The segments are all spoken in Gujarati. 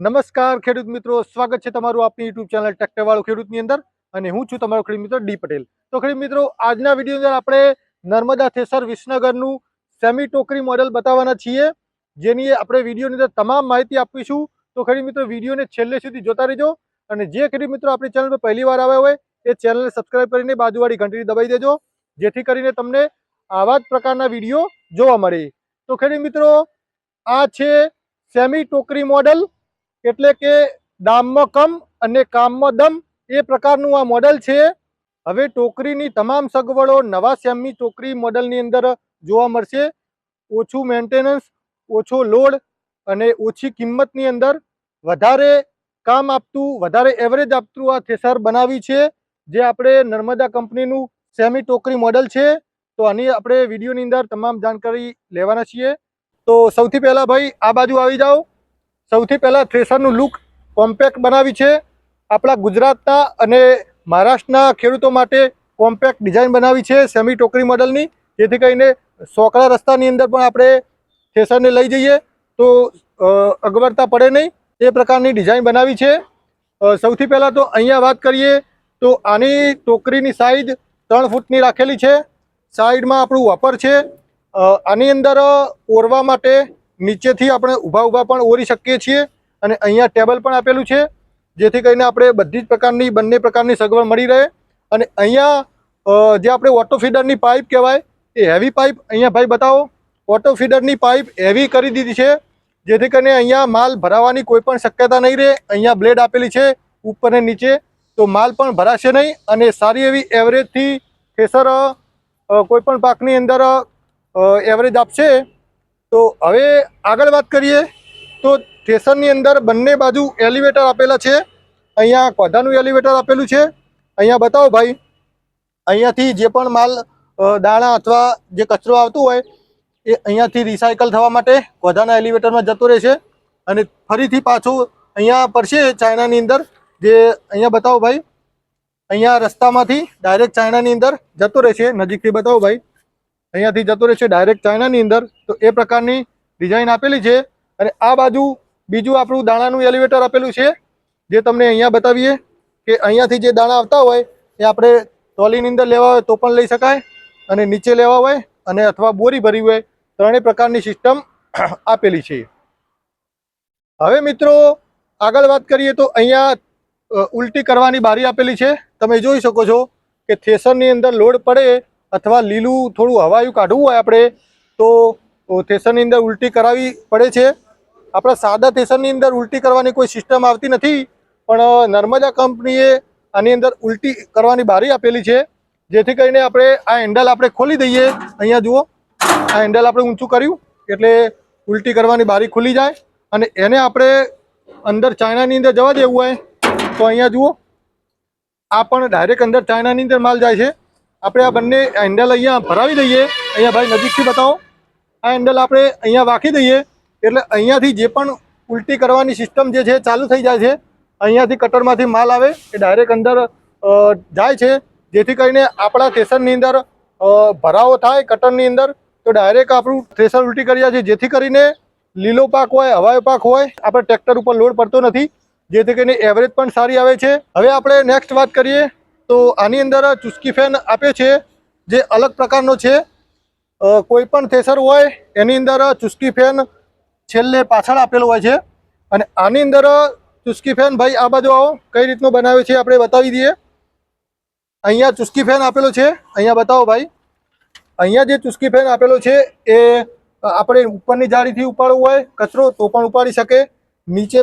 નમસ્કાર ખેડૂત મિત્રો, સ્વાગત છે તમારું આપની યુટ્યુબ ચેનલ ટ્રેક્ટરવાળો ખેડૂતની અંદર અને હું છું તમારો ખેડૂત મિત્ર ડી પટેલ. તો ખેડૂત મિત્રો, આજના વીડિયો અંદર આપણે નર્મદા થેસર વિસનગરનું સેમી ટોકરી મોડેલ બતાવવાના છીએ, જેની આપણે વિડીયોની અંદર તમામ માહિતી આપીશું. તો ખેડૂત મિત્રો, વિડીયોને છેલ્લે સુધી જોતા રહેજો અને જે ખેડૂત મિત્રો આપણી ચેનલ પર પહેલી વાર આવ્યા હોય, એ ચેનલને સબસ્ક્રાઈબ કરીને બાજુવાળી ઘંટડી દબાઈ દેજો, જેથી કરીને તમને આવા જ પ્રકારના વીડિયો જોવા મળે. તો ખેડૂત મિત્રો, આ છે સેમી ટોકરી મોડેલ એટલે કે દામમાં કમ અને કામમાં દમ એ પ્રકારનું આ મોડલ છે. હવે ટોકરીની તમામ સગવડો નવા સેમી ટોકરી મોડલની અંદર જોવા મળશે. ઓછું મેન્ટેનન્સ ઓછો લોડ અને ઓછી કિંમતની અંદર વધારે કામ આપતું, વધારે એવરેજ આપતું આ થેસર બનાવી છે. જે આપણે નર્મદા કંપનીનું સેમી ટોકરી મોડલ છે. તો આની આપણે વિડીયોની અંદર તમામ જાણકારી લેવાના છીએ. તો સૌથી પહેલાં ભાઈ, આ બાજુ આવી જાઓ. સૌથી પહેલાં થ્રેસરનું લુક કોમ્પેક્ટ બનાવી છે. આપણા ગુજરાતના અને મહારાષ્ટ્રના ખેડૂતો માટે કોમ્પેક્ટ ડિઝાઇન બનાવી છે સેમી ટોકરી મોડલની. જેથી કરીને સોકળા રસ્તાની અંદર પણ આપણે થ્રેસરને લઈ જઈએ તો અગવડતા પડે નહીં. એ પ્રકારની ડિઝાઇન બનાવી છે. સૌથી પહેલાં તો અહીંયા વાત કરીએ તો આની ટોકરીની સાઈઝ ત્રણ ફૂટની રાખેલી છે. સાઈડમાં આપણું વાપર છે. આની અંદર ઓરવા માટે નીચેથી આપણે ઊભા ઊભા પણ ઓરી શકીએ છીએ અને અહીંયા ટેબલ પણ આપેલું છે, જેથી કરીને આપણે બધી જ પ્રકારની, બંને પ્રકારની સગવડ મળી રહે. અને અહીંયા જે આપણે ઓટો પાઇપ કહેવાય, એ હેવી પાઇપ અહીંયા ભાઈ બતાવો. ઓટો પાઇપ હેવી કરી દીધી છે, જેથી કરીને અહીંયા માલ ભરાવાની કોઈ પણ શક્યતા નહીં રહે. અહીંયા બ્લેડ આપેલી છે, ઉપર અને નીચે. તો માલ પણ ભરાશે નહીં અને સારી એવી એવરેજથી થેસર કોઈપણ પાકની અંદર એવરેજ આપશે. તો હવે આગળ વાત કરીએ, તો સ્ટેશનની અંદર બંને બાજુ એલિવેટર આપેલા છે. અહીંયા કોધાનું એલિવેટર આપેલું છે. અહીંયા બતાવો ભાઈ, અહીંયાથી જે પણ માલ દાણા અથવા જે કચરો આવતો હોય, એ અહીંયાથી રિસાયકલ થવા માટે કોધાના એલિવેટરમાં જતો રહે છે. અને ફરીથી પાછું અહીંયા પડશે ચાઇનાની અંદર, જે અહીંયા બતાવો ભાઈ, અહીંયા રસ્તામાંથી ડાયરેક્ટ ચાઇનાની અંદર જતો રહેશે નજીકથી બતાવો ભાઈ. અહીંયાથી જતો રહેશે ડાયરેક્ટ ચાઇનાની અંદર. તો એ પ્રકારની ડિઝાઇન આપેલી છે. અને આ બાજુ બીજું આપણું દાણાનું એલિવેટર આપેલું છે. જે તમને અહીંયા બતાવીએ કે અહીંયાથી જે દાણા આવતા હોય, એ આપણે ટ્રોલીની અંદર લેવા હોય તો પણ લઈ શકાય અને નીચે લેવા હોય અને અથવા બોરી ભરી હોય, ત્રણેય પ્રકારની સિસ્ટમ આપેલી છે. હવે મિત્રો, આગળ વાત કરીએ તો અહીંયા ઉલટી કરવાની બારી આપેલી છે. તમે જોઈ શકો છો કે થેસરની અંદર લોડ પડે અથવા લીલું થોડું હવાયું કાઢવું હોય આપણે, તો થેસરની અંદર ઉલટી કરાવી પડે છે. આપણા સાદા થેસરની અંદર ઉલટી કરવાની કોઈ સિસ્ટમ આવતી નથી, પણ નર્મદા કંપનીએ આની અંદર ઉલટી કરવાની બારી આપેલી છે. જેથી કરીને આપણે આ હેન્ડલ આપણે ખોલી દઈએ. અહીંયા જુઓ, આ હેન્ડલ આપણે ઊંચું કર્યું, એટલે ઉલટી કરવાની બારી ખુલી જાય. અને એને આપણે અંદર ચાઇનાની અંદર જવા દેવું હોય, તો અહીંયા જુઓ, આ પણ ડાયરેક્ટ અંદર ચાઇનાની અંદર માલ જાય છે. આપણે આ બંને હેન્ડલ અહીંયા ભરાવી દઈએ. અહીંયા ભાઈ નજીકથી બતાવો. આ હેન્ડલ આપણે અહીંયા વાંકી દઈએ. એટલે અહીંયાથી જે પણ ઉલટી કરવાની સિસ્ટમ જે છે ચાલુ થઈ જાય છે. અહીંયાથી કટરમાંથી માલ આવે, એ ડાયરેક્ટ અંદર જાય છે. જેથી કરીને આપણા સ્ટેશનની અંદર ભરાવો થાય કટરની અંદર, તો ડાયરેક્ટ આપણું થ્રેસર ઉલટી કરી જાય છે. જેથી કરીને લીલો પાક હોય હવાયો પાક હોય, આપણે ટ્રેક્ટર ઉપર લોડ પડતો નથી. જેથી કરીને એવરેજ પણ સારી આવે છે. હવે આપણે નેક્સ્ટ વાત કરીએ. તો આની અંદર ચુસ્કી ફેન આપ્યો છે, જે અલગ પ્રકારનો છે. કોઈ પણ થેસર હોય, એની અંદર ચુસ્કી ફેન છેલ્લે પાછળ આપેલો હોય છે. અને આની અંદર ચુસ્કી ફેન, ભાઈ, આ બાજુ આવો, કઈ રીતનો બનાવ્યો છે આપણે બતાવી દઈએ. અહીંયા ચુસ્કી ફેન આપેલો છે. અહીંયા બતાવો, ભાઈ. અહીંયા જે ચુસ્કી ફેન આપેલો છે, એ આપણે ઉપરની જાળીથી ઉપાડવું હોય, કચરો તો પણ ઉપાડી શકે. નીચે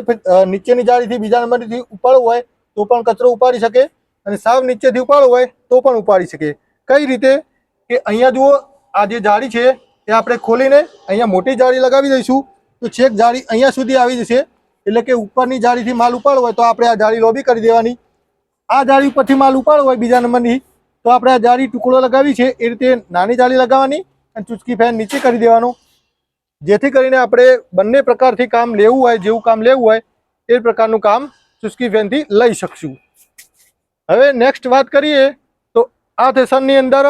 નીચેની જાળીથી બીજા નંબરથી ઉપાડવું હોય, તો પણ કચરો ઉપાડી શકે. અને સાવ નીચેથી ઉપાડવું હોય તો પણ ઉપાડી શકે. કઈ રીતે? કે અહીંયા જુઓ, આ જે જાળી છે, એ આપણે ખોલીને અહીંયા મોટી જાળી લગાવી દઈશું. તો છેક જાળી અહીંયા સુધી આવી જશે. એટલે કે ઉપરની જાળીથી માલ ઉપાડવો હોય તો આપણે આ જાળી લોબી કરી દેવાની. આ જાળી ઉપરથી માલ ઉપાડવો હોય બીજા નંબરની, તો આપણે આ જાળી ટુકડો લગાવી છે, એ રીતે નાની જાળી લગાવવાની અને ચૂચકી ફેન નીચે કરી દેવાનો. જેથી કરીને આપણે બંને પ્રકારથી કામ લેવું હોય, જેવું કામ લેવું હોય, એ પ્રકારનું કામ ચૂસકી ફેનથી લઈ શકશું. હવે નેક્સ્ટ વાત કરીએ તો આ સેશનની અંદર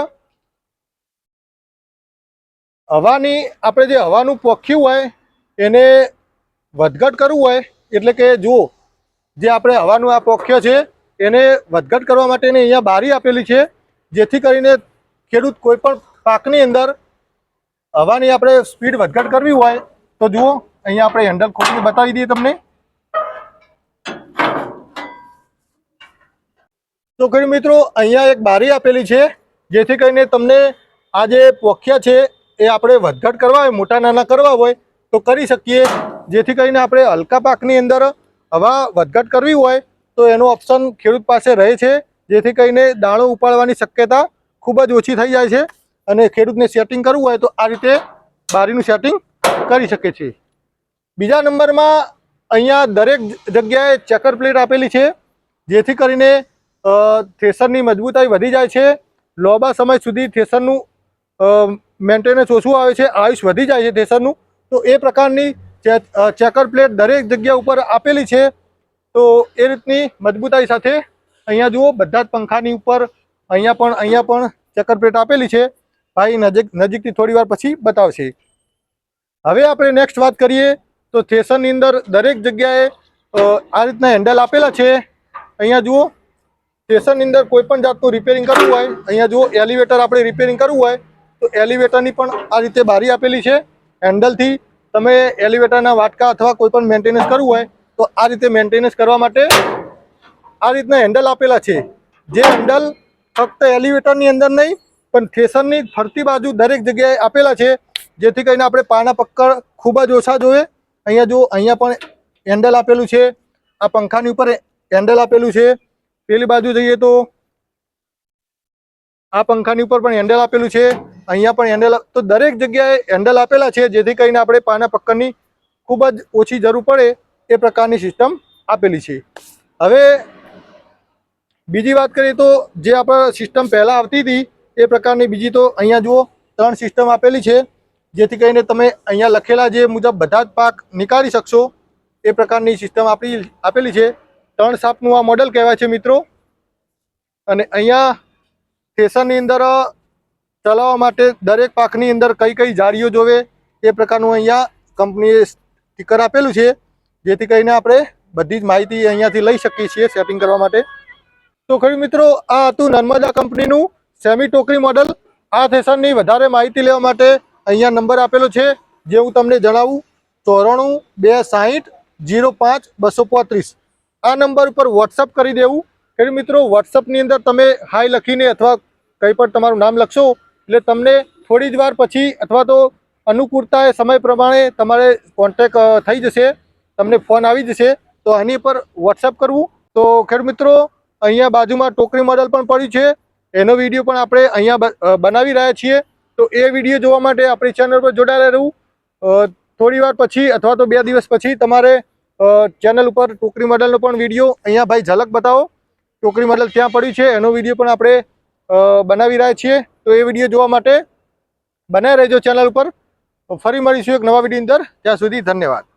હવાની, આપણે જે હવાનું પોખ્યું હોય એને વધઘટ કરવું હોય, એટલે કે જુઓ, જે આપણે હવાનું આ પોખ્ય છે, એને વધઘટ કરવા માટેની અહીંયા બારી આપેલી છે, જેથી કરીને ખેડૂત કોઈ પણ પાકની અંદર હવાની આપણે સ્પીડ વધઘટ કરવી હોય, તો જુઓ, અહીંયા આપણે હેન્ડલ ખોલીને બતાવી દઈએ તમને. તો ખેડૂત મિત્રો, અહીંયા એક બારી આપેલી છે, જેથી કરીને તમને આ જે પોખ્યા છે, એ આપણે વધઘટ કરવા હોય, મોટા નાના કરવા હોય, તો કરી શકીએ. જેથી કરીને આપણે હલકા પાકની અંદર હવા વધઘટ કરવી હોય, તો એનો ઓપ્શન ખેડૂત પાસે રહે છે. જેથી કરીને દાણો ઉપાડવાની શક્યતા ખૂબ જ ઓછી થઈ જાય છે અને ખેડૂતને સેટિંગ કરવું હોય, તો આ રીતે બારીનું સેટિંગ કરી શકે છે બીજા નંબરમાં અહીંયા દરેક જગ્યાએ ચેકર પ્લેટ આપેલી છે. જેથી કરીને થ્રેસરની મજબૂતાઈ વધી જાય છે. લાંબા સમય સુધી થ્રેસરનું મેન્ટેનન્સ ઓછું આવે છે. આયુષ વધી જાય છે થ્રેસરનું તો એ પ્રકારની ચેકર પ્લેટ દરેક જગ્યા ઉપર આપેલી છે. તો એ રીતની મજબૂતાઈ સાથે અહીંયા જુઓ, બધા જ પંખાની ઉપર અહીંયા પણ અહીંયા પણ ચેકર પ્લેટ આપેલી છે. ભાઈ નજીક, નજીકથી થોડી પછી બતાવશે. હવે આપણે નેક્સ્ટ વાત કરીએ, તો થ્રેસરની અંદર દરેક જગ્યાએ આ રીતના હેન્ડલ આપેલા છે. અહીંયા જુઓ સ્ટેશનની અંદર કોઈ પણ જાતનું રિપેરિંગ કરવું હોય, અહીંયા જો એલિવેટર આપણે રિપેરિંગ કરવું હોય, તો એલિવેટરની પણ આ રીતે બારી આપેલી છે. હેન્ડલથી તમે એલિવેટરના વાટકા અથવા કોઈ પણ મેન્ટેનન્સ કરવું હોય, તો આ રીતે મેન્ટેનન્સ કરવા માટે આ રીતના હેન્ડલ આપેલા છે. જે હેન્ડલ ફક્ત એલિવેટરની અંદર નહીં, પણ થ્રેસરની ફરતી બાજુ દરેક જગ્યાએ આપેલા છે. જેથી કરીને આપણે પાના પક્કડ ખૂબ જ ઓછા જોઈએ. અહીંયા જો અહીંયા પણ હેન્ડલ આપેલું છે. આ પંખાની ઉપર હેન્ડલ આપેલું છે. પેલી બાજુ જઈએ તો આ પંખાની ઉપર પણ હેન્ડલ આપેલું છે. અહીંયા પણ હેન્ડલ તો દરેક જગ્યાએ હેન્ડલ આપેલા છે, જેથી કરીને આપણે પાના પક્કરની ખૂબ જ ઓછી જરૂર પડે એ પ્રકારની સિસ્ટમ આપેલી છે. હવે બીજી વાત કરીએ તો જે આપણે સિસ્ટમ પહેલાં આવતી હતી, એ પ્રકારની બીજી તો અહીંયા જુઓ, ત્રણ સિસ્ટમ આપેલી છે, જેથી કરીને તમે અહીંયા લખેલા જે મુજબ બધા જ પાક નીકાળી શકશો, એ પ્રકારની સિસ્ટમ આપણી આપેલી છે. ત્રણ સાપનું આ મોડલ કહેવાય છે મિત્રો. અને અહીંયા સ્ટેશનની અંદર ચલાવવા માટે દરેક પાકની અંદર કઈ કઈ જાળીઓ જોવે એ પ્રકારનું અહીંયા કંપનીએ સ્ટીકર આપેલું છે, જેથી કરીને આપણે બધી જ માહિતી અહીંયાથી લઈ શકીએ છીએ સેટિંગ કરવા માટે. તો ખરી મિત્રો, આ હતું નર્મદા કંપનીનું સેમી ટોકરી મોડલ આ ફેશનની વધારે માહિતી લેવા માટે અહીંયા નંબર આપેલો છે, જે હું તમને જણાવું. ચોરાણું બે સાહીઠ જીરો પાંચ, બસો પોત્રીસ. આ નંબર ઉપર વોટ્સઅપ કરી દેવું. ખેડૂત મિત્રો વોટ્સઅપની અંદર તમે હાય લખીને અથવા કંઈ પણ તમારું નામ લખશો, એટલે તમને થોડી જ વાર પછી અથવા તો અનુકૂળતા એ સમય પ્રમાણે તમારે કોન્ટેક થઈ જશે, તમને ફોન આવી જશે, તો આની પર વોટ્સઅપ કરવું. તો ખેડૂત મિત્રો, અહીંયા બાજુમાં ટોકરી મોડલ પણ પડ્યું છે. એનો વીડિયો પણ આપણે અહીંયા બનાવી રહ્યા છીએ. તો એ વીડિયો જોવા માટે આપણી ચેનલ પર જોડાયેલા રહેવું થોડી પછી અથવા તો બે દિવસ પછી તમારે ચેનલ ઉપર ટોકરી મોડલનો પણ વીડિયો અહીંયા ભાઈ ઝલક બતાવો. ટોકરી મોડલ ત્યાં પડ્યું છે. એનો વીડિયો પણ આપણે બનાવી રહ્યા છીએ. તો એ વીડિયો જોવા માટે બનાવી રહેજો ચેનલ ઉપર. ફરી મળીશું એક નવા વીડિયો અંદર. ત્યાં સુધી ધન્યવાદ.